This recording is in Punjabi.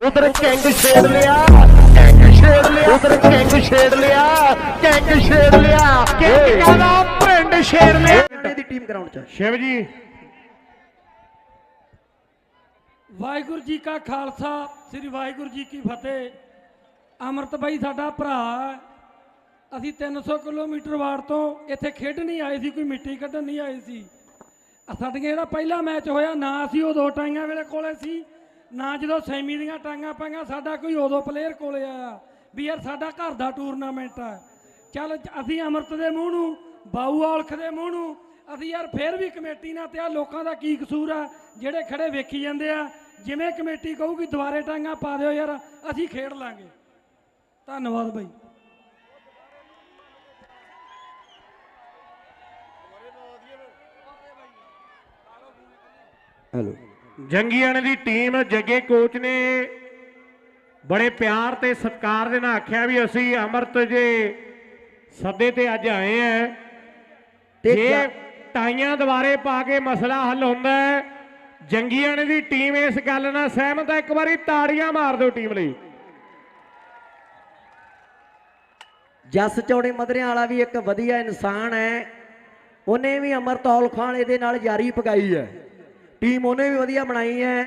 ਉਧਰ ਕਿੰਗ ਛੇੜ ਲਿਆ। ਕਿੰਗ ਛੇੜ ਲਿਆ। ਉਧਰ ਕਿੰਗ ਛੇੜ ਲਿਆ। ਕਿੰਗ ਛੇੜ ਲਿਆ। ਕਿੰਗ ਕਹਿੰਦਾ ਪਿੰਡ ਛੇੜ ਲਿਆ। ਦੀ ਟੀਮ ਗਰਾਊਂਡ 'ਚ ਸ਼ਿਵ ਜੀ। ਵਾਹਿਗੁਰੂ ਜੀ ਕਾ ਖਾਲਸਾ ਸ੍ਰੀ ਵਾਹਿਗੁਰੂ ਜੀ ਕੀ ਫਤਿਹ। ਅਮਰਤ ਬਾਈ ਸਾਡਾ ਭਰਾ। ਅਸੀਂ 300 ਕਿਲੋਮੀਟਰ ਵਾਰ ਤੋਂ ਇੱਥੇ ਖੇਡ ਨਹੀਂ ਆਏ ਸੀ ਕੋਈ ਮਿੱਟੀ ਕੱਢਣ ਨਹੀਂ ਆਏ ਸੀ। ਸਾਡੀਆਂ ਜਿਹੜਾ ਪਹਿਲਾ ਮੈਚ ਹੋਇਆ ਨਾ ਅਸੀਂ ਉਹ ਦੋ ਟਾਈਆਂ ਵੇਲੇ ਕੋਲੇ ਸੀ ਨਾ ਜਦੋਂ ਸੈਮੀ ਦੀਆਂ ਟਾਂਗਾਂ ਪਾਈਆਂ, ਸਾਡਾ ਕੋਈ ਉਦੋਂ ਪਲੇਅਰ ਕੋਲੇ ਆਇਆ ਵੀ ਯਾਰ ਸਾਡਾ ਘਰ ਦਾ ਟੂਰਨਾਮੈਂਟ ਆ। ਚੱਲ ਅਸੀਂ ਅਮਰਤ ਦੇ ਮੂੰਹ ਨੂੰ, ਬਾਊ ਔਲਖ ਦੇ ਮੂੰਹ ਨੂੰ, ਅਸੀਂ ਯਾਰ ਫੇਰ ਵੀ ਕਮੇਟੀ ਨਾਲ ਤੇ ਆ ਲੋਕਾਂ ਦਾ ਕੀ ਕਸੂਰ ਆ, ਜਿਹੜੇ ਖੜੇ ਵੇਖੀ ਜਾਂਦੇ ਆ, ਜਿਵੇਂ ਕਮੇਟੀ ਕਹੂਗੀ ਦੁਬਾਰੇ ਟਾਂਗਾਂ ਪਾ ਦਿਓ ਯਾਰ, ਅਸੀਂ ਖੇਡ ਲਾਂਗੇ। ਧੰਨਵਾਦ ਬਾਈ। ਹੈਲੋ। ਜੰਗੀਆਣੇ ਦੀ ਟੀਮ ਜੱਗੇ ਕੋਚ ਨੇ ਬੜੇ ਪਿਆਰ ਤੇ ਸਤਿਕਾਰ ਦੇ ਨਾਲ ਆਖਿਆ ਵੀ ਅਸੀਂ ਅਮਰਤ ਜੇ ਸੱਦੇ ਤੇ ਅੱਜ ਆਏ ਆ। ਤੇ ਟਾਈਆਂ ਦੁਬਾਰੇ ਪਾ ਕੇ ਮਸਲਾ ਹੱਲ ਹੁੰਦਾ ਹੈ ਜੰਗੀਆਣੇ ਦੀ ਟੀਮ ਇਸ ਗੱਲ ਨਾਲ ਸਹਿਮਤ ਹੈ ਇੱਕ ਵਾਰੀ ਤਾੜੀਆਂ ਮਾਰ ਦਿਓ ਟੀਮ ਲਈ। ਜਸ ਚੌੜੇ ਮਦਰਿਆਂ ਵਾਲਾ ਵੀ ਇੱਕ ਵਧੀਆ ਇਨਸਾਨ ਹੈ ਉਹਨੇ ਵੀ ਅਮਰਤੌਲ ਖਾਨ ਇਹਦੇ ਨਾਲ ਯਾਰੀ ਪਕਾਈ ਹੈ। ਟੀਮ ਉਹਨੇ ਵੀ ਵਧੀਆ ਬਣਾਈ ਹੈ।